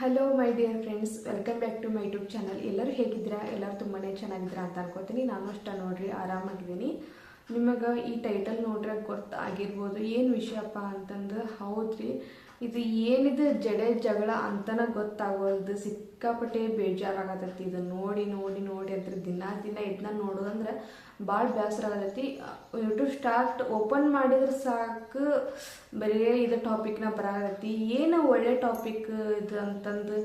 Hello my dear friends welcome back to my YouTube channel ಎಲ್ಲರೂ ಹೇಗಿದ್ದೀರಾ? ಎಲ್ಲರೂ ತುಂಬಾ ಚೆನ್ನಾಗಿದ್ದೀರಾ ಅಂತ ಅನ್ಕೋತೀನಿ. ನಾನು ಅಷ್ಟ ನೋಡ್ರಿ, ಆರಾಮಾಗಿದ್ದೀನಿ. ನಿಮಗೆ ಈ ಟೈಟಲ್ ನೋಡ್ರೆ ಗೊತ್ತಾಗಿರ್ಬೋದು. ಏನು ವಿಷಯಪ್ಪ ಅಂತಂದು, ಹೌದ್ರಿ. ಇದು ಏನಿದು ಜಡೆ ಜಗಳ ಅಂತನ ಗೊತ್ತಾಗೋದು ಸಿಕ್ಕಾಪಟ್ಟೆ ಬೇಜಾರಾಗತೈತಿ. ಇದು ನೋಡಿ ನೋಡಿ ನೋಡಿ ಅಂತ ದಿನ ದಿನ ಇದನ್ನ ನೋಡೋದಂದ್ರೆ ಭಾಳ ಬೇಸರ ಆಗತೈತಿ. ಯೂಟ್ಯೂಬ್ ಸ್ಟಾರ್ಟ್ ಓಪನ್ ಮಾಡಿದ್ರೆ ಸಾಕು. ಬರೀ ಇದು ಟಾಪಿಕ್ನ ಬರಾಗತ್ತೈತಿ ಏನು ಒಳ್ಳೆ ಟಾಪಿಕ್ ಇದು ಅಂತಂದು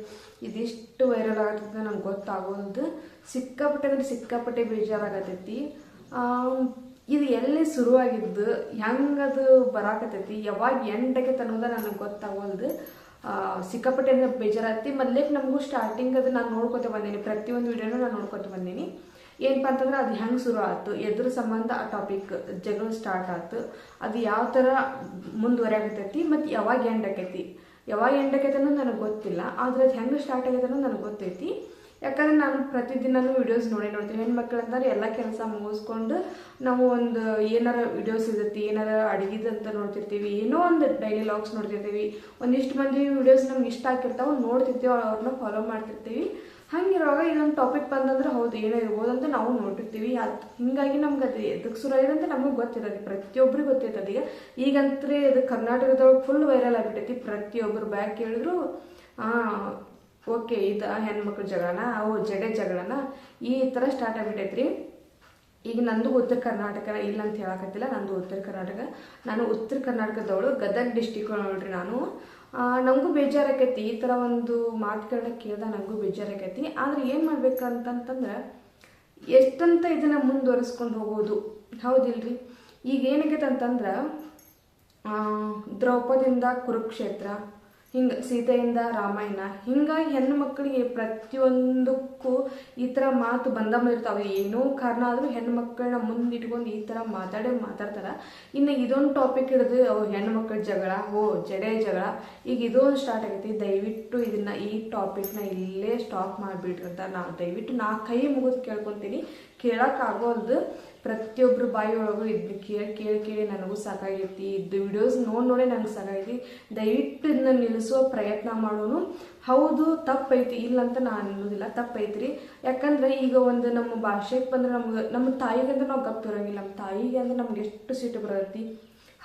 ಇದಿಷ್ಟು ವೈರಲ್ ಆಗತ್ತಂತ ನಂಗೆ ಗೊತ್ತಾಗೋದು ಸಿಕ್ಕಾಪಟ್ಟೆ ಅಂದ್ರೆ ಸಿಕ್ಕಾಪಟ್ಟೆ ಬೇಜಾರಾಗತೈತಿ. ಇದು ಎಲ್ಲಿ ಶುರುವಾಗಿದ್ದು, ಹೆಂಗದು ಬರಾಕತೈತಿ ಯಾವಾಗ ಎಂಡಕ್ಕೆ ತನ್ನೋದ ನನಗೆ ಗೊತ್ತಾಗೋಲ್ದು. ಸಿಕ್ಕಾಪಟ್ಟೆ ಅಂದ್ರೆ ಬೇಜಾರಾಗ್ತಿ ಮೊದ್ಲೇಕ್ ನಮಗೂ ಸ್ಟಾರ್ಟಿಂಗ್ ಅದು ನಾನು ನೋಡ್ಕೊತ ಬಂದೀನಿ. ಪ್ರತಿಯೊಂದು ವಿಡಿಯೋನು ನಾನು ನೋಡ್ಕೊತ ಬಂದೀನಿ. ಏನಪ್ಪ ಅಂತಂದ್ರೆ ಅದು ಹೆಂಗೆ ಶುರು ಆಯ್ತು, ಎದ್ರ ಸಂಬಂಧ ಆ ಟಾಪಿಕ್ ಜಗಳ ಸ್ಟಾರ್ಟ್ ಆಯ್ತು. ಅದು ಯಾವ ಥರ ಮುಂದುವರೆಯಾಗತೈತಿ ಮತ್ತು ಯಾವಾಗ ಎಂಡ್ ಆಕೈತಿ ಯಾವಾಗ ಎಂಡ್ ಆಕೈತಿ ಅನ್ನೋದು ನನಗೆ ಗೊತ್ತಿಲ್ಲ, ಆದ್ರೆ ಅದು ಹೆಂಗೆ ಸ್ಟಾರ್ಟ್ ಆಗೈತೆ ಅನ್ನೋದು ನನಗೆ ಗೊತ್ತೈತಿ. ಯಾಕಂದ್ರೆ ನಾನು ಪ್ರತಿದಿನನೂ ವಿಡಿಯೋಸ್ ನೋಡೇ ನೋಡ್ತೀನಿ. ಹೆಣ್ಮಕ್ಳು ಅಂತಾರೆ, ಎಲ್ಲ ಕೆಲಸ ಮುಗಿಸ್ಕೊಂಡು ನಾವು ಒಂದು ಏನಾರ ವಿಡಿಯೋಸ್ ಇರುತ್ತೆ, ಏನಾರ ಅಂತ ನೋಡ್ತಿರ್ತೀವಿ, ಏನೋ ಒಂದು ಡೈಲಿ ನೋಡ್ತಿರ್ತೀವಿ. ಒಂದಿಷ್ಟು ಮಂದಿ ವಿಡಿಯೋಸ್ ನಮ್ಗೆ ಇಷ್ಟ ಆಗಿರ್ತಾವೆ ನೋಡ್ತಿರ್ತೀವಿ, ಅವ್ರನ್ನ ಫಾಲೋ ಮಾಡ್ತಿರ್ತೀವಿ. ಹಂಗಿರುವಾಗ ಇದೊಂದು ಟಾಪಿಕ್ ಬಂದಂದ್ರೆ ಹೌದು, ಏನೋ ಇರ್ಬೋದು ಅಂತ ನಾವು ನೋಡಿರ್ತೀವಿ ಅದು ಹಿಂಗಾಗಿ ನಮ್ಗೆ ಅದು ಎದಕ್ಕೆ ಶುರು ಆಗಿದೆ ಅಂತ ನಮಗೆ ಗೊತ್ತಿರೋದು ಪ್ರತಿಯೊಬ್ಬರಿಗೆ ಗೊತ್ತಿರ್ತದೆ ಈಗ, ಈಗಂತ್ರೆ ಇದು ಕರ್ನಾಟಕದೊಳಗೆ ಫುಲ್ ವೈರಲ್ ಆಗಿಬಿಟ್ಟೈತಿ ಪ್ರತಿಯೊಬ್ಬರು ಬ್ಯಾಗ್ ಕೇಳಿದ್ರು ಓಕೆ ಇದು ಹೆಣ್ಮಕ್ಳ ಜಗಳನ ಅವು ಜಡೆ ಜಗಳನ ಈ ಥರ ಸ್ಟಾರ್ಟ್ ಆಗಿಬಿಟ್ಟೈತ್ರಿ. ಈಗ ನಂದು ಉತ್ತರ ಕರ್ನಾಟಕ ಇಲ್ಲ ಅಂತ ಹೇಳಕತ್ತಿಲ್ಲ, ನಂದು ಉತ್ತರ ಕರ್ನಾಟಕ. ನಾನು ಉತ್ತರ ಕರ್ನಾಟಕದವಳು, ಗದಗ ಡಿಸ್ಟಿಕ್ ನೋಡ್ರಿ ನಾನು. ನನಗೂ ನಂಗೂ ಬೇಜಾರಾಕೈತಿ, ಈ ಥರ ಒಂದು ಮಾತುಗಳನ್ನ ಕೇಳ್ದ ನಂಗೂ ಬೇಜಾರಾಕೈತಿ. ಆದ್ರೆ ಏನು ಮಾಡ್ಬೇಕಂತಂತಂದ್ರೆ, ಎಷ್ಟಂತ ಇದನ್ನು ಮುಂದುವರಿಸ್ಕೊಂಡು ಹೋಗೋದು. ಹೌದಿಲ್ರಿ? ಈಗ ಏನಾಗೈತೆ ಅಂತಂದ್ರೆ ದ್ರೌಪದಿಂದ ಕುರುಕ್ಷೇತ್ರ ಹಿಂಗೆ ಸೀತೆಯಿಂದ ರಾಮಾಯಣ ಹಿಂಗಾಗಿ ಹೆಣ್ಣು ಮಕ್ಕಳಿಗೆ ಪ್ರತಿಯೊಂದಕ್ಕೂ ಈ ಥರ ಮಾತು ಬಂದ ಇರ್ತಾವೆ. ಏನೋ ಕಾರಣ ಆದರೂ ಹೆಣ್ಣು ಮಕ್ಕಳನ್ನ ಮುಂದಿಟ್ಕೊಂಡು ಈ ಥರ ಮಾತಾಡೇ ಮಾತಾಡ್ತಾರೆ. ಇನ್ನು ಇದೊಂದು ಟಾಪಿಕ್ ಹಿಡಿದು ಅವು ಹೆಣ್ಣು ಮಕ್ಕಳ ಜಗಳ, ಓ, ಜಡೆ ಜಗಳ, ಈಗ ಇದೊಂದು ಸ್ಟಾರ್ಟ್ ಆಗೈತಿ. ದಯವಿಟ್ಟು ಇದನ್ನ ಈ ಟಾಪಿಕ್ನ ಇಲ್ಲೇ ಸ್ಟಾಪ್ ಮಾಡಿಬಿಡ್ರಿ ಅಂತ ನಾವು ದಯವಿಟ್ಟು ನಾ ಕೈ ಮುಗಿದು ಕೇಳ್ಕೊತೀನಿ. ಕೇಳೋಕ್ಕಾಗೋಲ್ದು ಪ್ರತಿಯೊಬ್ಬರು ಬಾಯಿಯೊಳಗೂ ಇದ್ದು ಕೇಳಿ ಕೇಳಿ ಕೇಳಿ ನನಗೂ ಸಾಕಾಗೈತಿ. ಇದು ವಿಡಿಯೋಸ್ ನೋಡಿ ನೋಡಿ ನನಗೆ ಸಾಕಾಗೈತಿ. ದಯವಿಟ್ಟು ಇದನ್ನ ನಿಲ್ಲಿಸುವ ಪ್ರಯತ್ನ ಮಾಡೋನು. ಹೌದು, ತಪ್ಪೈತಿ. ಇಲ್ಲ ಅಂತ ನಾನು ಅನ್ನೋದಿಲ್ಲ. ತಪ್ಪೈತ್ರಿ. ಯಾಕಂದ್ರೆ ಈಗ ಒಂದು ನಮ್ಮ ಭಾಷೆಗೆ ಬಂದ್ರೆ ನಮ್ಗೆ, ನಮ್ಮ ತಾಯಿಗೆ ಅಂದ್ರೆ ನಾವು ಗಪ್ಪಿರೋಂಗಿಲ್ಲ ನಮ್ಮ ತಾಯಿಗೆ ಅಂದ್ರೆ ನಮ್ಗೆ ಎಷ್ಟು ಸಿಟ್ಟು ಬರತ್ತಿ?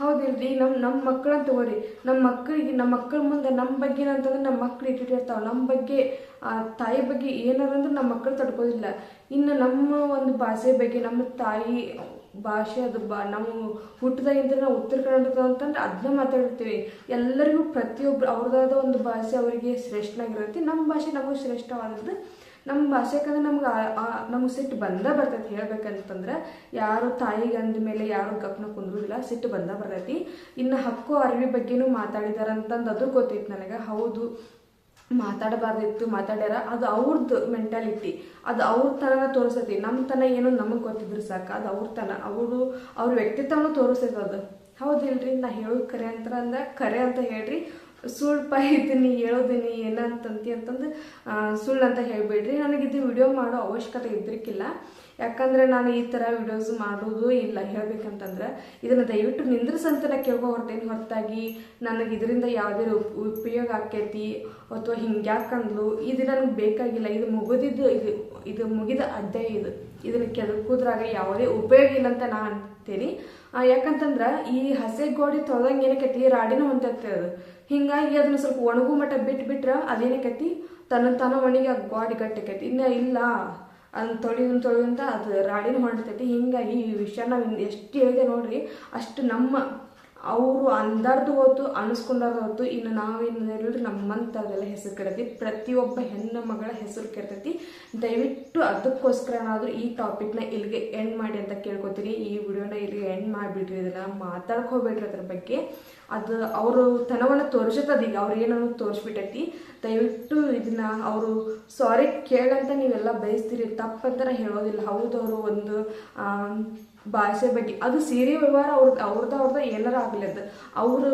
ಹೌದಿಲ್ರಿ ನಮ್ಮ ನಮ್ಮ ಮಕ್ಕಳನ್ನ ತಗೋರಿ. ನಮ್ಮ ಮಕ್ಕಳಿಗೆ ನಮ್ಮ ಮಕ್ಕಳ ಮುಂದೆ ನಮ್ಮ ಬಗ್ಗೆ ಅಂತಂದ್ರೆ ನಮ್ಮ ಮಕ್ಳು ಇಟ್ಟಿರ್ತಾವೆ ನಮ್ಮ ಬಗ್ಗೆ, ಆ, ತಾಯಿ ಬಗ್ಗೆ ಏನಾರಂದ್ರೆ ನಮ್ಮ ಮಕ್ಕಳು ತಡ್ಕೋದಿಲ್ಲ. ಇನ್ನು ನಮ್ಮ ಒಂದು ಭಾಷೆ ಬಗ್ಗೆ, ನಮ್ಮ ತಾಯಿ ಭಾಷೆ ಅದು ಬಾ ನಾವು ಹುಟ್ಟದಾಗಿಂದ ನಾವು ಉತ್ತರ ಕರ್ನಾಟಕ ಅಂತಂದ್ರೆ ಅದನ್ನ ಮಾತಾಡಿರ್ತೀವಿ. ಎಲ್ಲರಿಗೂ ಪ್ರತಿಯೊಬ್ರು ಅವ್ರದ್ದಾದ ಒಂದು ಭಾಷೆ ಅವರಿಗೆ ಶ್ರೇಷ್ಠನಾಗಿರುತ್ತೆ. ನಮ್ಮ ಭಾಷೆ ನಮಗೆ ಶ್ರೇಷ್ಠವಾದದ್ದು ನಮ್ಮ ಭಾಷೆಕಂದ್ರೆ ನಮ್ಗೆ ನಮ್ಗೆ ಸಿಟ್ಟು ಬಂದೇ ಬರ್ತೈತಿ. ಹೇಳ್ಬೇಕಂತಂದ್ರೆ ಯಾರು ತಾಯಿಗೆ ಅಂದ ಮೇಲೆ ಯಾರು ಗಪ್ನ ಕುಂದ್ರುದಿಲ್ಲ, ಸಿಟ್ಟು ಬಂದ ಬರ್ತೈತಿ. ಇನ್ನು ಹಕ್ಕು ಅರಿವಿ ಬಗ್ಗೆನೂ ಮಾತಾಡಿದಾರಂತಂದು ಅದು ಗೊತ್ತೈತಿ ನನಗೆ. ಹೌದು, ಮಾತಾಡಬಾರ್ದಿತ್ತು, ಮಾತಾಡ್ಯಾರ, ಅದು ಅವ್ರದ್ದು ಮೆಂಟಾಲಿಟಿ ಅದು ಅವ್ರ ತನನ ತೋರಿಸತಿ. ನಮ್ಮ ತನ ಏನು ನಮಗೆ ಗೊತ್ತಿದ್ರು ಸಾಕು, ಅದು ಅವ್ರ ತನ. ಅವರು, ಅವ್ರ ವ್ಯಕ್ತಿತ್ವನೂ ತೋರಿಸೈತೆ ಅದು ಹೌದಿಲ್ರಿ? ನಾ ಹೇಳೋದು ಕರೆ ಅಂತ ಅಂದ, ಕರೆ ಅಂತ ಹೇಳ್ರಿ. ಸುಳ್ಪ ಇದ್ದೀನಿ, ಹೇಳೋದಿನಿ, ಏನಂತಂತಿ ಅಂತಂದು ಸುಳ್ಳು ಅಂತ ಹೇಳ್ಬೇಡ್ರಿ. ನನಗೆ ಇದು ವಿಡಿಯೋ ಮಾಡೋ ಅವಶ್ಯಕತೆ ಇದ್ರಿಕ್ಕಿಲ್ಲ ಯಾಕಂದ್ರೆ ನಾನು ಈ ಥರ ವಿಡಿಯೋಸ್ ಮಾಡೋದು ಇಲ್ಲ. ಹೇಳಬೇಕಂತಂದ್ರೆ ಇದನ್ನು ದಯವಿಟ್ಟು ನಿಂದ್ರಿಸಂತ ನಾ ಕೇಳ್ಕೊ ಹೊರ್ತೇನೆ ಹೊರತಾಗಿ ನನಗೆ ಇದರಿಂದ ಯಾವುದೇ ಉಪ್- ಉಪಯೋಗ ಆಕೈತಿ? ಅಥವಾ ಹಿಂಗ್ಯಾಕಂದ್ಲು? ಇದು ನನಗೆ ಬೇಕಾಗಿಲ್ಲ. ಇದು ಮುಗಿದಿದ್ದು, ಇದು ಇದು ಮುಗಿದ ಅಧ್ಯಾಯ ಇದು. ಇದನ್ನು ಕೆದಕೋದ್ರಾಗ ಯಾವುದೇ ಉಪಯೋಗ ಇಲ್ಲ ಅಂತ ನಾನು ಅಂತೀನಿ ಯಾಕಂತಂದ್ರೆ ಈ ಹಸೆ ಗೋಡಿ ತೊಳ್ದಂಗೆ ಏನಕ್ಕೆ ರಾಡಿನ ಹೊಂತೈತೆ ಅದು. ಹಿಂಗಾಗಿ ಅದನ್ನ ಸ್ವಲ್ಪ ಒಣಗು ಮಟ್ಟ ಬಿಟ್ಟು ಬಿಟ್ರೆ ಅದೇನಕ್ಕೈತಿ? ತನ್ನ ತನ್ನ ಒಣಗಿ ಗೋಡಿ ಕಟ್ಟಕೈತಿ. ಇನ್ನ ಇಲ್ಲ. ಅದನ್ನ ತೊಳಿದು ತೊಳೆದಂತ ಅದು ರಾಡಿನ ಹೊಂಟೈತಿ ಹಿಂಗಾಗಿ ಈ ವಿಷಯ ನಾವು ಎಷ್ಟು ಹೇಳಿದೆ ನೋಡ್ರಿ, ಅಷ್ಟು ನಮ್ಮ ಅವರು ಅಂದಾರ್ದು ಹೊತ್ತು ಅನಿಸ್ಕೊಂಡಾರ್ದು ಹೊತ್ತು ಇನ್ನು ನಾವೇನು ಹೇಳಿದ್ರೆ ನಮ್ಮಂಥದ್ದೆಲ್ಲ ಹೆಸರು ಕೆಡತಿ. ಪ್ರತಿಯೊಬ್ಬ ಹೆಣ್ಣು ಮಗಳ ಹೆಸರು ಕೆಡ್ತೈತಿ. ದಯವಿಟ್ಟು ಅದಕ್ಕೋಸ್ಕರನಾದರೂ ಈ ಟಾಪಿಕ್ನ ಇಲ್ಲಿಗೆ ಎಂಡ್ ಮಾಡಿ ಅಂತ ಕೇಳ್ಕೊತೀನಿ. ಈ ವಿಡಿಯೋನ ಇಲ್ಲಿಗೆ ಎಂಡ್ ಮಾಡಿಬಿಡ್ರಿ. ಮಾತಾಡಕ್ ಹೋಗ್ಬೇಡ್ರಿ ಅದ್ರ ಬಗ್ಗೆ. ಅದು ಅವರು ತನವನ್ನು ತೋರಿಸುತ್ತದೆ ಈಗ ಅವ್ರು ಏನೋ ತೋರಿಸ್ಬಿಟ್ಟೈತಿ. ದಯವಿಟ್ಟು ಇದನ್ನ ಅವರು ಸಾರಿ ಕೇಳಂತ ನೀವೆಲ್ಲ ಬಯಸ್ತೀರಿ. ತಪ್ಪಂತ ನಾ ಹೇಳೋದಿಲ್ಲ. ಹೌದು, ಅವರು ಒಂದು ಭಾಷೆ ಬಗ್ಗೆ. ಅದು ಸೀರೆ ವ್ಯವಹಾರ ಅವ್ರದ್ದು ಅವ್ರದ್ದು ಅವ್ರದ್ದು ಏನಾರ ಅದು ಅವ್ರ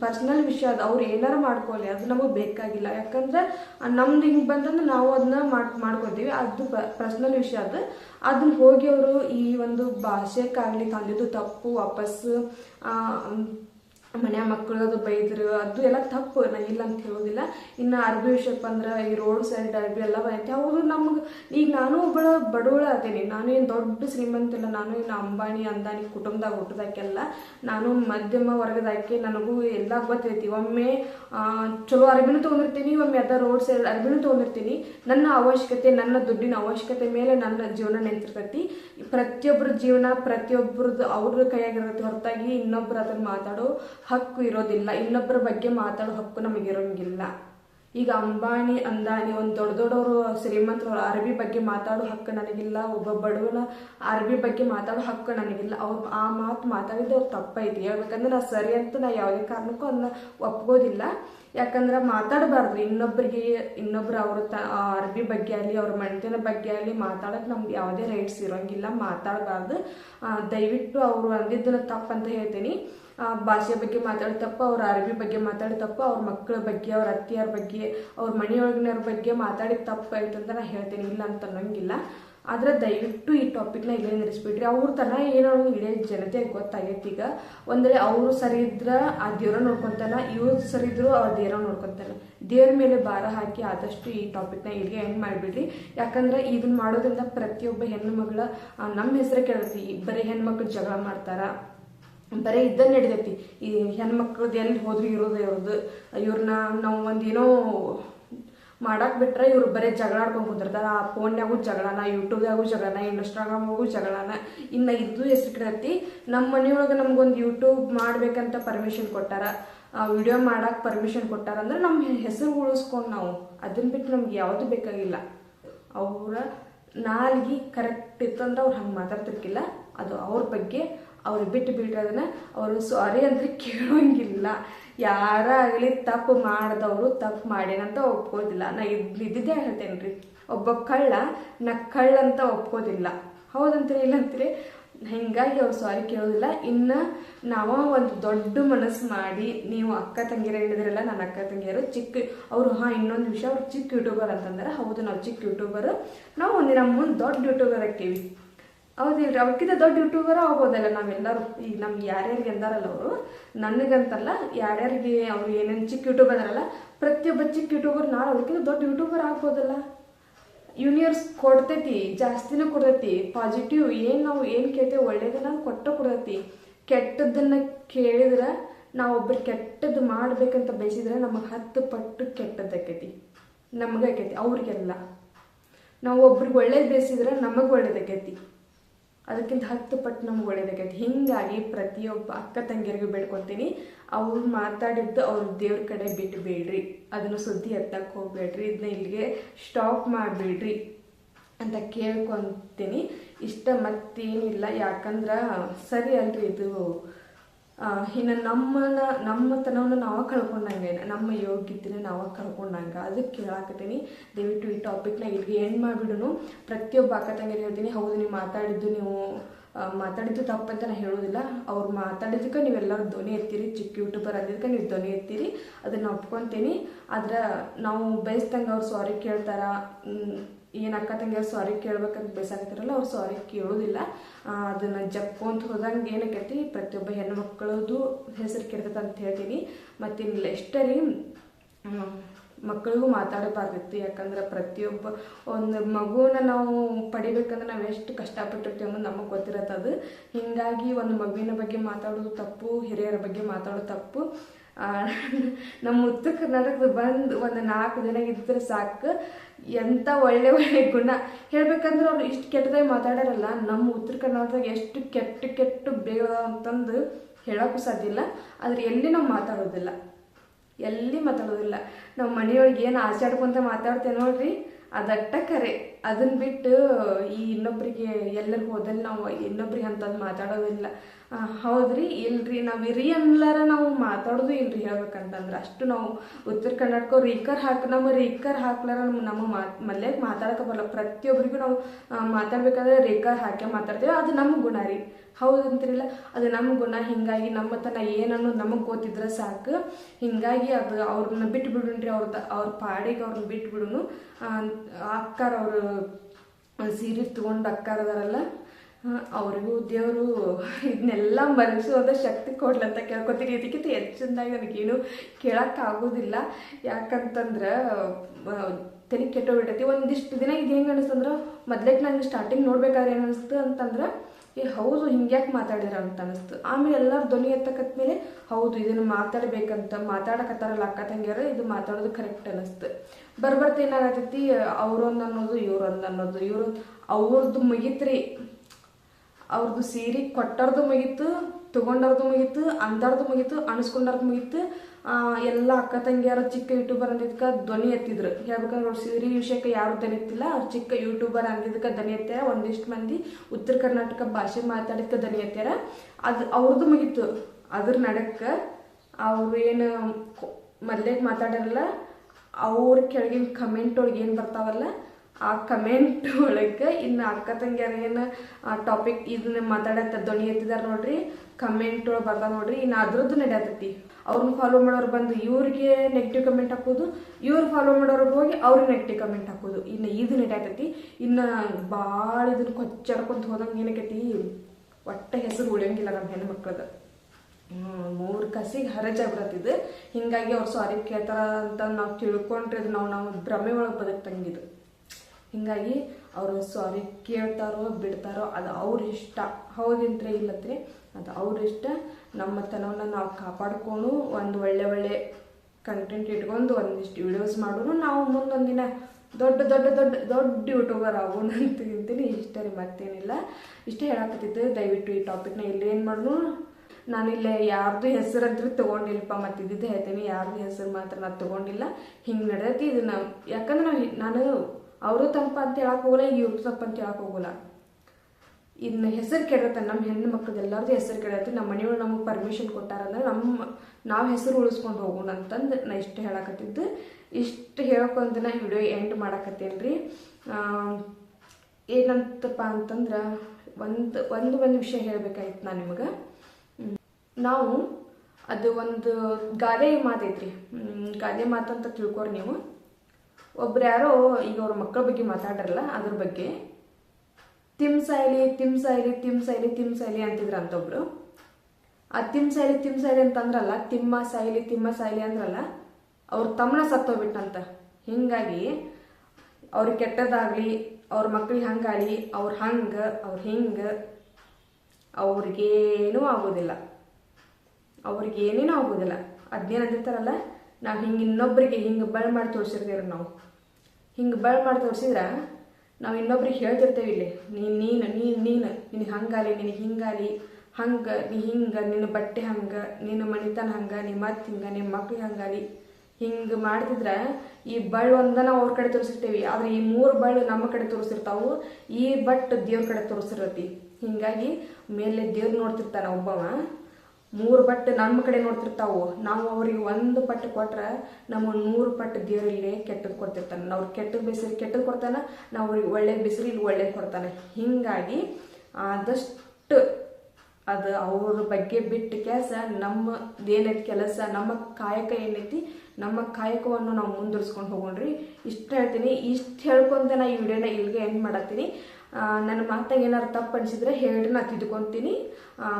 ಪರ್ಸನಲ್ ವಿಷಯ ಅದು ಅವ್ರು ಏನಾರ ಮಾಡ್ಕೊಳ್ಳಿ ಅದು ನಮಗೆ ಬೇಕಾಗಿಲ್ಲ. ಯಾಕಂದ್ರೆ ನಮ್ದು ಹಿಂಗೆ ಬಂದಂದ್ರೆ ನಾವು ಅದನ್ನ ಮಾಡ್, ಮಾಡ್ಕೊತೀವಿ. ಅದು ಪರ್ಸನಲ್ ವಿಷಯ ಅದು. ಅದನ್ನ ಹೋಗಿ ಅವರು ಈ ಒಂದು ಭಾಷೆಕ್ಕಾಗ್ಲಿ ತಂದಿದ್ದು ತಪ್ಪು ವಾಪಸ್ ಮನೆ ಮಕ್ಕಳು ಅದು ಬೈದ್ರು, ಅದು ಎಲ್ಲ ತಪ್ಪು, ನಾ ಇಲ್ಲ ಅಂತ ಹೇಳೋದಿಲ್ಲ. ಇನ್ನು ಅರ್ಬಿ ವಿಷಯಕ್ಕೆ ಅಂದ್ರೆ ಈ ರೋಡ್ ಸೈಡ್ ಅರ್ಬಿ ಎಲ್ಲ ಬಂದೈತೆ ಅವರು ನಮ್ಗೆ, ಈಗ ನಾನು ಒಬ್ಬಳ ಬಡವಳ ಅದೇನಿ. ನಾನು ಏನು ದೊಡ್ಡ ಶ್ರೀಮಂತಿಲ್ಲ ನಾನು ಏನು ಅಂಬಾನಿ, ಅಂದಾನಿ ಕುಟುಂಬದಾಗ ಹುಟ್ಟದಾಕೆಲ್ಲ, ನಾನು ಮಧ್ಯಮ ವರ್ಗದಾಕೆ ನನಗೂ ಎಲ್ಲ ಗೊತ್ತೈತಿ. ಒಮ್ಮೆ ಚಲೋ ಅರ್ಬಿನೂ ತೊಗೊಂಡಿರ್ತೀನಿ, ಒಮ್ಮೆ ಅದ ರೋಡ್ ಸೈಡ್ ಅರ್ಬಿನೂ ತೊಗೊಂಡಿರ್ತೀನಿ. ನನ್ನ ಅವಶ್ಯಕತೆ, ನನ್ನ ದುಡ್ಡಿನ ಅವಶ್ಯಕತೆ ಮೇಲೆ ನನ್ನ ಜೀವನ ನಿಂತಿರ್ತೈತಿ. ಪ್ರತಿಯೊಬ್ಬರ ಜೀವನ ಪ್ರತಿಯೊಬ್ಬರದ್ದು ಅವ್ರ ಕೈಯಾಗಿರ್ತೈತಿ, ಹೊರತಾಗಿ ಇನ್ನೊಬ್ರು ಅದನ್ನು ಮಾತಾಡೋ. ಹಕ್ಕು ಇರೋದಿಲ್ಲ. ಇನ್ನೊಬ್ಬರ ಬಗ್ಗೆ ಮಾತಾಡೋ ಹಕ್ಕು ನಮಗಿರೋಂಗಿಲ್ಲ ಈಗ ಅಂಬಾನಿ, ಅಂದಾನಿ ಒಂದು ದೊಡ್ಡ ದೊಡ್ಡವರು ಶ್ರೀಮಂತರು ಅರಬಿ ಬಗ್ಗೆ ಮಾತಾಡೋ ಹಕ್ಕು ನನಗಿಲ್ಲ. ಒಬ್ಬ ಬಡವನ ಅರಬಿ ಬಗ್ಗೆ ಮಾತಾಡೋ ಹಕ್ಕು ನನಗಿಲ್ಲ. ಅವ್ರು ಆ ಮಾತು ಮಾತಾಡಿದ್ದು ಅವ್ರು ತಪ್ಪೈತಿ. ಹೇಳ್ಬೇಕಂದ್ರೆ ನಾ ಸರಿ ಅಂತ ನಾ ಯಾವುದೇ ಕಾರಣಕ್ಕೂ ಅದನ್ನ ಒಪ್ಕೋದಿಲ್ಲ ಯಾಕಂದ್ರೆ ಮಾತಾಡಬಾರ್ದು. ಇನ್ನೊಬ್ಬರಿಗೆ ಇನ್ನೊಬ್ರು ಅವ್ರ ತ ಅರಬಿ ಬಗ್ಗೆ ಆಗಲಿ, ಅವ್ರ ಮನೆತನ ಬಗ್ಗೆ ಆಗಲಿ ಮಾತಾಡೋಕೆ ನಮ್ಗೆ ಯಾವುದೇ ರೈಟ್ಸ್ ಇರೋಂಗಿಲ್ಲ. ಮಾತಾಡಬಾರ್ದು. ದಯವಿಟ್ಟು ಅವರು ಅಂದಿದ್ದನ್ನ ತಪ್ಪಂತ ಹೇಳ್ತೀನಿ. ಭಾಷೆ ಬಗ್ಗೆ ಮಾತಾಡ್ತಪ್ಪ, ಅವ್ರ ಅರಬಿ ಬಗ್ಗೆ ಮಾತಾಡ್ತಪ್ಪ, ಅವ್ರ ಮಕ್ಕಳ ಬಗ್ಗೆ, ಅವ್ರ ಅತ್ತಿಯರ ಬಗ್ಗೆ, ಅವ್ರ ಮನೆಯೊಳಗಿನವ್ರ ಬಗ್ಗೆ ಮಾತಾಡಿದ ತಪ್ಪು ಅಂತ ನಾ ಹೇಳ್ತೀನಿ. ಇಲ್ಲ ಅಂತ ಅನ್ನೋಂಗಿಲ್ಲ. ಆದ್ರೆ ದಯವಿಟ್ಟು ಈ ಟಾಪಿಕ್ನ ಇಲ್ಲೇ ನಿಲ್ಲಿಸ್ಬಿಡ್ರಿ. ಅವ್ರ ತನ ಏನೋ ಇಡೀ ಜನತೆ ಗೊತ್ತಾಗೈತಿ ಈಗ. ಒಂದೇ ಅವರು ಸರಿ ಇದ್ರ ಆ ದೇವ್ರ ನೋಡ್ಕೊಂತಾನ, ಇವ್ರು ಸರಿ ಇದ್ರು ಅವ್ರ ದೇವ್ರ ನೋಡ್ಕೊಂತಾನ. ದೇವ್ರ ಮೇಲೆ ಭಾರ ಹಾಕಿ ಆದಷ್ಟು ಈ ಟಾಪಿಕ್ನ ಇಲ್ಲಿಗೆ ಎಂಡ್ ಮಾಡಿಬಿಡ್ರಿ. ಯಾಕಂದ್ರೆ ಇದನ್ನ ಮಾಡೋದ್ರಿಂದ ಪ್ರತಿಯೊಬ್ಬ ಹೆಣ್ಣು ಮಗಳ ನಮ್ಮ ಹೆಸರು ಕೇಳತಿ ಬರೀ ಹೆಣ್ಮಕ್ಳು ಜಗಳ ಮಾಡ್ತಾರ. ಬರೀ ಇದ್ದ ನಡಿತೈತಿ. ಈ ಹೆಣ್ಮಕ್ಳದ್ದು ಎಲ್ಲಿ ಹೋದ್ರು ಇರೋದು ಇರೋದು. ಇವ್ರನ್ನ ನಾವು ಒಂದೇನೋ ಮಾಡಕ್ಕೆ ಬಿಟ್ರೆ ಇವ್ರು ಬರೇ ಜಗಳ ಆಡ್ಕೊಂಡು ಕುಂದಿರ್ತಾರ ಆ ಫೋನ್ಯಾಗೂ ಜಗಳನ ಯೂಟ್ಯೂಬ್ದಾಗೂ ಜಗಳನ ಇನ್ಸ್ಟಾಗ್ರಾಮ್ಗೂ ಜಗಳನ. ಇನ್ನು ಇದು ಹೆಸರು ಕೆಡತಿ. ನಮ್ಮ ಮನೆಯೊಳಗೆ ನಮ್ಗೊಂದು ಯೂಟ್ಯೂಬ್ ಮಾಡಬೇಕಂತ ಪರ್ಮಿಷನ್ ಕೊಟ್ಟಾರ. ವಿಡಿಯೋ ಮಾಡಕ್ಕೆ ಪರ್ಮಿಷನ್ ಕೊಟ್ಟಾರ ಅಂದ್ರೆ ನಮ್ಮ ಹೆಸರು ಉಳಿಸ್ಕೊಂಡು ನಾವು. ಅದನ್ನ ಬಿಟ್ಟು ನಮ್ಗೆ ಯಾವುದು ಬೇಕಾಗಿಲ್ಲ. ಅವರ ನಾಲ್ಗಿ ಕರೆಕ್ಟ್ ಇತ್ತಂದ್ರೆ ಅವ್ರು ಹಂಗೆ ಮಾತಾಡ್ತಿರ್ಕಿಲ್ಲ. ಅದು ಅವ್ರ ಬಗ್ಗೆ ಅವ್ರು ಬಿಟ್ಟು ಬಿಟ್ಟಿರೋದನ್ನ ಅವರು ಸಾರಿ ಅಂದ್ರೆ ಕೇಳೋಂಗಿಲ್ಲ. ಯಾರಾಗಲಿ ತಪ್ಪು ಮಾಡಿದವರು ತಪ್ಪು ಮಾಡ್ಯಾನಂತ ಒಪ್ಕೋದಿಲ್ಲ. ನಾ ಇದ್ ಇದ್ದಿದ್ದೇ ಹೇಳ್ತೇನೆ ರೀ ಒಬ್ಬ ಕಳ್ಳ ನಾ ಕಳ್ಳಂತ ಒಪ್ಕೋದಿಲ್ಲ. ಹೌದಂತೀರಿ, ಇಲ್ಲಂತೀರಿ? ಹೀಗಾಗಿ ಅವ್ರು ಸಾರಿ ಕೇಳೋದಿಲ್ಲ. ಇನ್ನು ನಾವ ಒಂದು ದೊಡ್ಡ ಮನಸ್ಸು ಮಾಡಿ ನೀವು ಅಕ್ಕ ತಂಗಿಯರು ಹೇಳಿದ್ರಲ್ಲ, ನನ್ನ ಅಕ್ಕ ತಂಗಿಯರು, ಚಿಕ್ಕ ಅವರು ಹಾಂ, ಇನ್ನೊಂದು ವಿಷಯ ಅವ್ರು ಚಿಕ್ಕ ಯೂಟ್ಯೂಬರ್ ಅಂತಂದ್ರೆ. ಹೌದು, ನಾವು ಚಿಕ್ಕ ಯೂಟ್ಯೂಬರ್. ನಾವು ಒಂದಿನ ಮುಂದೆ ದೊಡ್ಡ ಯೂಟ್ಯೂಬರ್ ಹೌದಿಲ್ರಿ ಅವಕ್ಕಿಂತ ದೊಡ್ಡ ಯೂಟ್ಯೂಬರ್ ಆಗ್ಬೋದಲ್ಲ ನಾವೆಲ್ಲರೂ. ಈಗ ನಮ್ಗೆ ಯಾರ್ಯಾರಿಗೆ ಎಂದಾರಲ್ಲ ಅವರು, ನನಗಂತಲ್ಲ ಯಾರ್ಯಾರಿಗೆ ಅವ್ರು ಏನೇನು ಚಿಕ್ಕ ಯೂಟ್ಯೂಬರ್ ಅದಾರಲ್ಲ, ಪ್ರತಿಯೊಬ್ಬ ಚಿಕ್ಕ ಯೂಟ್ಯೂಬರ್ ನಾಳೆ ಅದಕ್ಕಿಂತ ದೊಡ್ಡ ಯೂಟ್ಯೂಬರ್ ಆಗ್ಬೋದಲ್ಲ. ಯೂನಿವರ್ಸ್ ಕೊಡ್ತೈತಿ, ಜಾಸ್ತಿನೂ ಕೊಡ್ತೈತಿ ಪಾಸಿಟಿವ್ ಏನು ನಾವು ಏನು ಕೇಳ್ತೇವೆ ಒಳ್ಳೇದನ್ನ ಕೊಟ್ಟು ಕೊಡ್ತೈತಿ. ಕೆಟ್ಟದ್ದನ್ನು ಕೇಳಿದ್ರೆ ನಾವು ಒಬ್ರು ಕೆಟ್ಟದ್ದು ಮಾಡಬೇಕಂತ ಬಯಸಿದ್ರೆ ನಮಗೆ ಹತ್ತು ಪಟ್ಟು ಕೆಟ್ಟದ್ದಾಕೈತಿ ನಮ್ಗೆ ಆಕೈತಿ, ಅವ್ರಿಗೆಲ್ಲ. ನಾವು ಒಬ್ರಿಗೆ ಒಳ್ಳೇದು ಬಯಸಿದ್ರೆ ನಮಗೆ ಒಳ್ಳೇದಾಕೈತಿ ಅದಕ್ಕಿಂತ ಹತ್ತು ಪಟ್ಟು ನಮ್ಗೆ ಒಳ್ಳೇದಾಗೈತೆ ಹಿಂಗಾಗಿ ಪ್ರತಿಯೊಬ್ಬ ಅಕ್ಕ ತಂಗಿಯರಿಗೂ ಬೇಡ್ಕೊತೀನಿ. ಅವ್ರು ಮಾತಾಡಿದ್ದು ಅವ್ರ ದೇವ್ರ ಕಡೆ ಬಿಟ್ಟು ಬೇಡ್ರಿ ಅದನ್ನು ಸುದ್ದಿ ಎತ್ತಕ್ಕೆ ಹೋಗ್ಬೇಡ್ರಿ. ಇದನ್ನ ಇಲ್ಲಿಗೆ ಸ್ಟಾಪ್ ಮಾಡಬೇಡ್ರಿ ಅಂತ ಕೇಳ್ಕೊತೀನಿ. ಇಷ್ಟ ಮತ್ತೇನಿಲ್ಲ. ಯಾಕಂದ್ರೆ ಸರಿ ಅಲ್ರಿ ಇದು ಇನ್ನು ನಮ್ಮನ್ನ ನಮ್ಮತನವನ್ನು ನಾವು ಕಳ್ಕೊಂಡಂಗೆ ನಮ್ಮ ಯೋಗ್ಯತೆನ ನಾವು ಕಳ್ಕೊಂಡಂಗೆ. ಅದಕ್ಕೆ ಕೇಳಾಕತ್ತೀನಿ. ದಯವಿಟ್ಟು ಈ ಟಾಪಿಕ್ನ ಇಲ್ಲಿಗೆ ಎಂಡ್ ಮಾಡಿಬಿಡೋನು. ಪ್ರತಿಯೊಬ್ಬ ಅಕ್ಕ ತಂಗಿಯರಿಗೆ ಹೇಳ್ತೀನಿ, ಹೌದು ನೀವು ಮಾತಾಡಿದ್ದು ನೀವು ಮಾತಾಡಿದ್ದು ತಪ್ಪಂತ ನಾನು ಹೇಳೋದಿಲ್ಲ. ಅವ್ರು ಮಾತಾಡಿದ್ದಕ್ಕೆ ನೀವೆಲ್ಲರೂ ಧ್ವನಿ ಎತ್ತೀರಿ, ಚಿಕ್ಕ ಯೂಟ್ಯೂಬರ್ ಅಂದಿದ್ದಕ್ಕೆ ನೀವು ಧ್ವನಿ ಎತ್ತೀರಿ. ಅದನ್ನು ಒಪ್ಕೊತೀನಿ. ಆದ್ರೆ ನಾವು ಬಯಸ್ದಂಗೆ ಅವ್ರು ಸಾರಿ ಕೇಳ್ತಾರ ಏನು ಅಕ್ಕ ತಂಗಿಯವ್ರು ಸಾರಿ ಕೇಳ್ಬೇಕಂತ ಬೇಸಾಕತ್ತಾರಲ್ಲ ಅವ್ರು ಸಾರಿ ಕೇಳೋದಿಲ್ಲ. ಅದನ್ನು ಜಪ್ಕೊಂತ ಹೋದಂಗೆ ಏನಕ್ಕೈತಿ ಪ್ರತಿಯೊಬ್ಬ ಹೆಣ್ಣು ಮಕ್ಕಳದು ಹೆಸರು ಕೆಡ್ತೈತೆ ಅಂತ ಹೇಳ್ತೀನಿ. ಮತ್ತೆ ಎಷ್ಟೇ ರೀ ಮಕ್ಕಳಿಗೂ ಮಾತಾಡಬಾರ್ದಿತ್ತು. ಯಾಕಂದ್ರೆ ಪ್ರತಿಯೊಬ್ಬ ಒಂದು ಮಗುವನ್ನ ನಾವು ಪಡಿಬೇಕಂದ್ರೆ ನಾವು ಎಷ್ಟು ಕಷ್ಟಪಟ್ಟಿರ್ತೀವಿ ಅನ್ನೋದು ನಮಗೆ ಗೊತ್ತಿರತ್ತೆ ಅದು. ಹೀಗಾಗಿ ಒಂದು ಮಗುವಿನ ಬಗ್ಗೆ ಮಾತಾಡೋದು ತಪ್ಪು, ಹಿರಿಯರ ಬಗ್ಗೆ ಮಾತಾಡೋದು ತಪ್ಪು. ನಮ್ಮ ಉತ್ತರ ಕರ್ನಾಟಕದ ಬಂದು ಒಂದು ನಾಲ್ಕು ದಿನ ಇದ್ದರೆ ಸಾಕು. ಎಂಥ ಒಳ್ಳೆ ಒಳ್ಳೆ ಗುಣ. ಹೇಳ್ಬೇಕಂದ್ರೆ ಅವ್ರು ಇಷ್ಟು ಕೆಟ್ಟದಾಗಿ ಮಾತಾಡ್ಯಾರಲ್ಲ ನಮ್ಮ ಉತ್ತರ ಕರ್ನಾಟಕದಾಗ ಎಷ್ಟು ಕೆಟ್ಟ ಕೆಟ್ಟ ಬೇಗ ಅಂತಂದು ಹೇಳೋಕ್ಕೂ ಸಾಧ್ಯ ಇಲ್ಲ. ಆದ್ರೆ ಎಲ್ಲಿ ನಾವು ಮಾತಾಡೋದಿಲ್ಲ. ಎಲ್ಲಿ ಮಾತಾಡೋದಿಲ್ಲ. ನಮ್ಮ ಮನೆಯೊಳಗೆ ಏನು ಆಚಾಡ್ಕೊಂತ ಮಾತಾಡ್ತೇವೆ ನೋಡ್ರಿ, ಅದಟ್ಟ ಕರೆ. ಅದನ್ನ ಬಿಟ್ಟು, ಈ ಇನ್ನೊಬ್ರಿಗೆ ಎಲ್ಲರ ಹೋದಲ್ಲಿ ನಾವು ಇನ್ನೊಬ್ರಿಗೆ ಅಂತಂದು ಮಾತಾಡೋದಿಲ್ಲ. ಹೌದ್ರಿ? ಇಲ್ರಿ. ನಾವು ಇರಿ ಅನ್ಲಾರ ನಾವು ಮಾತಾಡೋದು ಇಲ್ರಿ ಹೇಳ್ಬೇಕಂತಂದ್ರೆ. ಅಷ್ಟು ನಾವು ಉತ್ತರ ಕರ್ನಾಟಕ ರೀಕರ್ ಹಾಕಿ, ನಮ್ಮ ರೀಕರ್ ಹಾಕ್ಲಾರ ನಮ್ಮ ಮಾತ್ ಮಾತಾಡಕ್ಕೆ ಬರಲ್ಲ. ಪ್ರತಿಯೊಬ್ಬರಿಗೂ ನಾವು ಮಾತಾಡ್ಬೇಕಾದ್ರೆ ರೇಕರ್ ಹಾಕಿ ಮಾತಾಡ್ತೇವೆ. ಅದು ನಮ್ಮ ಗುಣ ರೀ. ಹೌದು ಅಂತಿರಲಿಲ್ಲ ಅದು ನಮ್ಮ ಗುಣ, ಹಿಂಗಾಗಿ ನಮ್ಮ ತನ ಏನನ್ನು ನಮಗೆ ಗೊತ್ತಿದ್ರೆ ಸಾಕು. ಹಿಂಗಾಗಿ ಅದು ಅವ್ರನ್ನ ಬಿಟ್ಟು ಬಿಡುನ್ರಿ ಅವ್ರದ್ದು ಅವ್ರ ಪಾಡಿಗೆ ಅವ್ರನ್ನ ಬಿಟ್ಟು ಬಿಡುನು ಅಕ್ಕಾರ ಅವರು ಸೀರೆ ತೊಗೊಂಡು ಅಕ್ಕಾರ ಅದಾರಲ್ಲ ಅವ್ರಿಗೂ ದೇವರು ಇದನ್ನೆಲ್ಲ ಮನಸ್ಸೋದ ಶಕ್ತಿ ಕೊಡ್ಲಂತ ಕೇಳ್ಕೊತೀನಿ. ಇದಕ್ಕಿಂತ ಹೆಚ್ಚಿನದಾಗಿ ನನಗೇನು ಕೇಳೋಕ್ಕಾಗೋದಿಲ್ಲ. ಯಾಕಂತಂದ್ರೆ ತೆನಿ ಕೆಟ್ಟೋಗ್ಬಿಟ್ಟೈತಿ ಒಂದಿಷ್ಟು ದಿನ ಇದು ಹೆಂಗೆ ಅನಿಸ್ತಂದ್ರೆ, ಮೊದ್ಲೇಕ್ ನಂಗೆ ಸ್ಟಾರ್ಟಿಂಗ್ ನೋಡ್ಬೇಕಾದ್ರೆ ಏನು ಅನಿಸ್ತು ಅಂತಂದ್ರೆ ಏ, ಹೌದು, ಹಿಂಗ್ಯಾಕೆ ಮಾತಾಡಿರ ಅಂತ ಅನಿಸ್ತು ಆಮೇಲೆ ಎಲ್ಲರೂ ಧ್ವನಿ ಎತ್ತಕತ್ಮೇಲೆ ಹೌದು, ಇದನ್ನು ಮಾತಾಡಬೇಕಂತ ಮಾತಾಡಕತ್ತಾರಲ್ಲ ಅಕ್ಕ ತಂಗಿಯರು, ಇದು ಮಾತಾಡೋದು ಕರೆಕ್ಟ್ ಅನಿಸ್ತು ಬರ್ಬರ್ತ ಏನಾಗತ್ತೈತಿ ಅವ್ರೊಂದು ಅನ್ನೋದು, ಇವ್ರೊಂದು ಅನ್ನೋದು ಇವ್ರು ಅವ್ರದ್ದು ಮುಗಿತ್ರಿ. ಅವ್ರದ್ದು ಸೀರೆ ಕೊಟ್ಟರ್ದು ಮುಗೀತು ತಗೊಂಡರ್ದು ಮುಗೀತು ಅಂದರ್ದು ಮುಗೀತು ಅಣಿಸ್ಕೊಂಡರ್ದು ಮುಗೀತು. ಎಲ್ಲ ಅಕ್ಕ ತಂಗಿಯರು ಚಿಕ್ಕ ಯೂಟ್ಯೂಬರ್ ಅಂದಿದ್ಕ ಧ್ವನಿ ಎತ್ತಿದ್ರು. ಹೇಳ್ಬೇಕಂದ್ರೆ ನೋಡಿ ಸೀರಿ ವಿಷಯಕ್ಕೆ ಯಾರು ಧ್ವನಿ ಎತ್ತಿಲ್ಲ. ಅವ್ರು ಚಿಕ್ಕ ಯೂಟ್ಯೂಬರ್ ಅಂದಿದ್ದಕ್ಕೆ ಧ್ವನಿ ಎತ್ತಾರ ಒಂದಿಷ್ಟು ಮಂದಿ ಉತ್ತರ ಕರ್ನಾಟಕ ಭಾಷೆ ಮಾತಾಡಿದ್ಕ ಧ್ವನಿ ಎತ್ತ್ಯಾರ. ಅದು ಅವ್ರದ್ದು ಮುಗೀತು. ಅದ್ರ ನಡಕ್ಕೆ ಅವ್ರು ಏನು ಮೊದಲೇ ಮಾತಾಡಿರಲ್ಲ ಅವ್ರ ಕೆಳಗಿನ ಕಮೆಂಟ್ ಒಳಗೆ ಏನು ಬರ್ತಾವಲ್ಲ ಆ ಕಮೆಂಟ್ ಒಳಗೆ ಇನ್ನು ಅಕ್ಕ ತಂಗಿಯರೇನು ಟಾಪಿಕ್ ಇದನ್ನ ಮಾತಾಡತ್ತ ಧ್ವನಿ ಎತ್ತಿದಾರ ನೋಡ್ರಿ. ಕಮೆಂಟ್ ಒಳಗೆ ಬರ್ತಾವ ನೋಡ್ರಿ. ಇನ್ನು ಅದ್ರದ್ದು ನಡೆಯತೈತಿ. ಅವ್ರನ್ನ ಫಾಲೋ ಮಾಡೋರು ಬಂದು ಇವ್ರಿಗೆ ನೆಗೆಟಿವ್ ಕಮೆಂಟ್ ಹಾಕೋದು. ಇವ್ರು ಫಾಲೋ ಮಾಡೋರು ಹೋಗಿ ಅವ್ರಿಗೆ ನೆಗೆಟಿವ್ ಕಮೆಂಟ್ ಹಾಕೋದು. ಇನ್ನು ಇದು ನಡೆಯತೈತಿ. ಇನ್ನು ಭಾಳ ಇದನ್ನ ಕೊಚ್ಚರ್ಕೊಂತ ಹೋದಂಗೆ ಏನಕ್ಕೈತಿ ಒಟ್ಟೆ ಹೆಸರು ಉಳಿಯಂಗಿಲ್ಲ ನಮ್ಮ ಹೆಣ್ಮಕ್ಳದ. ಮೂರು ಕಸಿಗೆ ಹರಜಾಗ್ರತಿದ್ದು ಹಿಂಗಾಗಿ ಅವ್ರು ಸಾರಿ ಕೇಳ್ತಾರ ಅಂತ ನಾವು ತಿಳ್ಕೊಂಡ್ರೆ ಅದು ನಾವು ನಾವು ಭ್ರಮೆ ಒಳಗೆ ಬದುಕ್ತಂಗಿದು ಹಿಂಗಾಗಿ ಅವರು ಸಾರಿ ಕೇಳ್ತಾರೋ ಬಿಡ್ತಾರೋ ಅದು ಅವ್ರ ಇಷ್ಟ. ಹೌದಿಂತ್ರೆ ಇಲ್ಲತ್ರಿ ಅದು ಅವ್ರ ಇಷ್ಟ. ನಮ್ಮ ತನವನ್ನು ನಾವು ಕಾಪಾಡ್ಕೊಂಡು ಒಂದು ಒಳ್ಳೆ ಒಳ್ಳೆ ಕಂಟೆಂಟ್ ಇಟ್ಕೊಂಡು ಒಂದಿಷ್ಟು ವಿಡಿಯೋಸ್ ಮಾಡೋನು ನಾವು ಮುಂದೊಂದು ದಿನ ದೊಡ್ಡ ದೊಡ್ಡ ದೊಡ್ಡ ದೊಡ್ಡ ಯೂಟ್ಯೂಬರ್ ಆಗೋಣ ಅಂತ ಅಂತೀನಿ ಇಷ್ಟೇ ರೀ ಮತ್ತೇನಿಲ್ಲ. ಇಷ್ಟೇ ಹೇಳಕತ್ತಿತ್ತು ದಯವಿಟ್ಟು ಈ ಟಾಪಿಕ್ನ ಇಲ್ಲಿ ಏನು ಮಾಡೋಣ ನಾನಿಲ್ಲೇ ಯಾರ್ದು ಹೆಸರಂತೂ ತೊಗೊಂಡಿಲ್ಲಪ್ಪ ಮತ್ತು ಇದ್ದಿದ್ದು ಹೇಳ್ತೀನಿ. ಯಾರ್ದು ಹೆಸರು ಮಾತ್ರ ನಾನು ತೊಗೊಂಡಿಲ್ಲ. ಹಿಂಗೆ ನಡೆದೈತಿ ನಾವು ಯಾಕಂದ್ರೆ ನಾವು ನಾನು ಅವರು ತಪ್ಪ ಅಂತ ಹೇಳಕ್ ಹೋಗಲ್ಲ ಇವ್ರು ತಪ್ಪ ಅಂತ ಹೇಳಕ್ ಹೋಗಲ್ಲ. ಇನ್ನು ಹೆಸರು ಕೆಡತ್ತೆ ನಮ್ಮ ಹೆಣ್ಣು ಮಕ್ಕಳದ್ದು ಎಲ್ಲರದ್ದು ಹೆಸರು ಕೆಡತ್ತೆ ನಮ್ಮ ಮನೆಯೊಳಗೆ ನಮಗೆ ಪರ್ಮಿಷನ್ ಕೊಟ್ಟಾರಂದ್ರೆ ನಮ್ಮ ನಾವು ಹೆಸರು ಉಳಿಸ್ಕೊಂಡು ಹೋಗೋಣ ಅಂತಂದು ನಾ ಇಷ್ಟು ಹೇಳಕತ್ತಿದ್ದು. ಇಷ್ಟು ಹೇಳ್ಕೊಂತ ನಾ ವಿಡಿಯೋ ಎಂಡ್ ಮಾಡಕತ್ತೇನೆ ಏನಂತಪ್ಪ ಅಂತಂದ್ರೆ ಒಂದು ಒಂದು ಒಂದು ವಿಷಯ ಹೇಳಬೇಕಾಯ್ತು ನಾನು ನಿಮಗೆ. ನಾವು ಅದು ಒಂದು ಗಾದೆ ಮಾತೈತ್ರಿ. ಗಾದೆ ಮಾತಂತ ತಿಳ್ಕೊರಿ ನೀವು. ಒಬ್ರು ಯಾರೋ ಈಗ ಅವ್ರ ಮಕ್ಕಳ ಬಗ್ಗೆ ಮಾತಾಡ್ರಲ್ಲ ಅದ್ರ ಬಗ್ಗೆ. ತಿಮ್ ಸಾಯ್ಲಿ ತಿಮ್ ಸಾಯ್ಲಿ ತಿಮ್ ಸಾಯ್ಲಿ, ತಿಮ್ ಶೈಲಿ ಅಂತಿದ್ರು ಅಂತ ಅಂತೊಬ್ರು ಆ ತಿಮ್ ಸಾಯ್ಲಿ ತಿಮ್ ಸಾಯ್ಲಿ ಅಂತಂದ್ರಲ್ಲ, ತಿಮ್ಮ ಸಾಯಿಲಿ ತಿಮ್ಮ ಸಾಯಿಲಿ ಅಂದ್ರಲ್ಲ, ಅವ್ರ ತಮ್ಮನ ಸತ್ತೋಗ್ಬಿಟ್ಟಂತ ಹಿಂಗಾಗಿ ಅವ್ರಿಗೆ ಕೆಟ್ಟದಾಗ್ಲಿ, ಅವ್ರ ಮಕ್ಳಿಗೆ ಹಂಗಾಗಲಿ, ಅವ್ರ ಹಂಗ, ಅವ್ರ ಹಿಂಗ, ಅವ್ರಿಗೇನೂ ಆಗೋದಿಲ್ಲ. ಅವ್ರಿಗೆ ಏನೇನೂ ಆಗೋದಿಲ್ಲ. ಅದ್ನೇನು ಅಂದಿರ್ತಾರಲ್ಲ ನಾವು ಹಿಂಗೆ ಇನ್ನೊಬ್ಬರಿಗೆ ಹಿಂಗೆ ಬಳ ಮಾಡಿ ತೋರಿಸಿರ್ತೀವಿ ನಾವು. ಹಿಂಗೆ ಬಳ ಮಾಡಿ ತೋರಿಸಿದ್ರೆ ನಾವು ಇನ್ನೊಬ್ರಿಗೆ ಹೇಳ್ತಿರ್ತೇವೆ ಇಲ್ಲಿ, ನೀನು ನೀನು ನೀನು ನೀನು ನಿನಗೆ ಹಂಗಾಲಿ ನಿನಗೆ ಹಿಂಗಾಲಿ, ಹಂಗೆ, ನೀ ಹಿಂಗೆ ನಿನ್ನ ಬಟ್ಟೆ ಹಂಗೆ ನಿನ್ನ ಮನಿತನ ಹಂಗೆ ನಿಮ್ಮ ಮತ್ತೆ ಹಿಂಗೆ ನಿಮ್ಮ ಮಕ್ಳಿಗೆ ಹಂಗಾಲಿ. ಹಿಂಗೆ ಮಾಡ್ತಿದ್ರೆ ಈ ಬಳ್ಳು ಒಂದ ನಾವು ಅವ್ರ ಕಡೆ ತೋರಿಸಿರ್ತೇವೆ, ಆದ್ರೆ ಈ ಮೂರು ಬಳ್ಳು ನಮ್ಮ ಕಡೆ ತೋರಿಸಿರ್ತಾವು, ಈ ಬಟ್ ದೇವ್ರ ಕಡೆ ತೋರಿಸಿರತಿ ಹಿಂಗಾಗಿ ಮೇಲೆ ದೇವ್ರು ನೋಡ್ತಿರ್ತಾನೆ ಒಬ್ಬವ. ಮೂರು ಪಟ್ಟು ನಮ್ಮ ಕಡೆ ನೋಡ್ತಿರ್ತಾವು, ನಾವು ಅವ್ರಿಗೆ ಒಂದು ಪಟ್ಟು ಕೊಟ್ರೆ ನಮ್ಮ ನೂರು ಪಟ್ಟು ದೇವರಲ್ಲಿ ಕೆಟ್ಟದ್ದು ಕೊಡ್ತಿರ್ತಾನೆ. ನಾವು ಕೆಟ್ಟದ್ದು ಬಿಸಿಲು ಕೆಟ್ಟದ್ದು ಕೊಡ್ತಾನೆ, ನಾವು ಅವ್ರಿಗೆ ಒಳ್ಳೇದು ಬಿಸಿಲು ಇಲ್ಲಿ ಒಳ್ಳೇದು ಕೊಡ್ತಾನೆ. ಹಿಂಗಾಗಿ ಆದಷ್ಟು ಅದು ಅವ್ರ ಬಗ್ಗೆ ಬಿಟ್ಟು ಕೆಲಸ, ನಮ್ಮ ಏನೈತಿ ಕೆಲಸ, ನಮ್ಮ ಕಾಯಕ ಏನೈತಿ, ನಮ್ಮ ಕಾಯಕವನ್ನು ನಾವು ಮುಂದುವರ್ಸ್ಕೊಂಡು ಹೋಗೋಣ್ರಿ. ಇಷ್ಟು ಹೇಳ್ತೀನಿ, ಇಷ್ಟು ಹೇಳ್ಕೊಂತ ನಾ ಈ ವಿಡಿಯೋನ ಇಲ್ಲಿಗೆ ಎಂಡ್ ಮಾಡತ್ತೀನಿ. ನನ್ನ ಮಾತಾಗ ಏನಾದ್ರು ತಪ್ಪು ಅನಿಸಿದ್ರೆ ಹೇಳ್ರಿ, ನಾ ತಿದ್ಕೊತೀನಿ.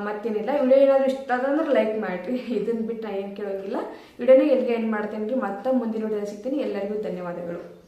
ಮತ್ತೇನಿಲ್ಲ. ವಿಡಿಯೋ ಏನಾದ್ರು ಇಷ್ಟ ಅದಂದ್ರೆ ಲೈಕ್ ಮಾಡಿರಿ. ಇದನ್ನ ಬಿಟ್ಟು ನಾ ಏನು ಕೇಳೋಂಗಿಲ್ಲ. ವಿಡಿಯೋನ ಎಲ್ಲಿಗೆ ಏನು ಮಾಡ್ತೇನೆ ರೀ ಮತ್ತೆ ಮುಂದಿನ ವಿಡಿಯೋ ಸಿಗ್ತೀನಿ. ಎಲ್ಲರಿಗೂ ಧನ್ಯವಾದಗಳು.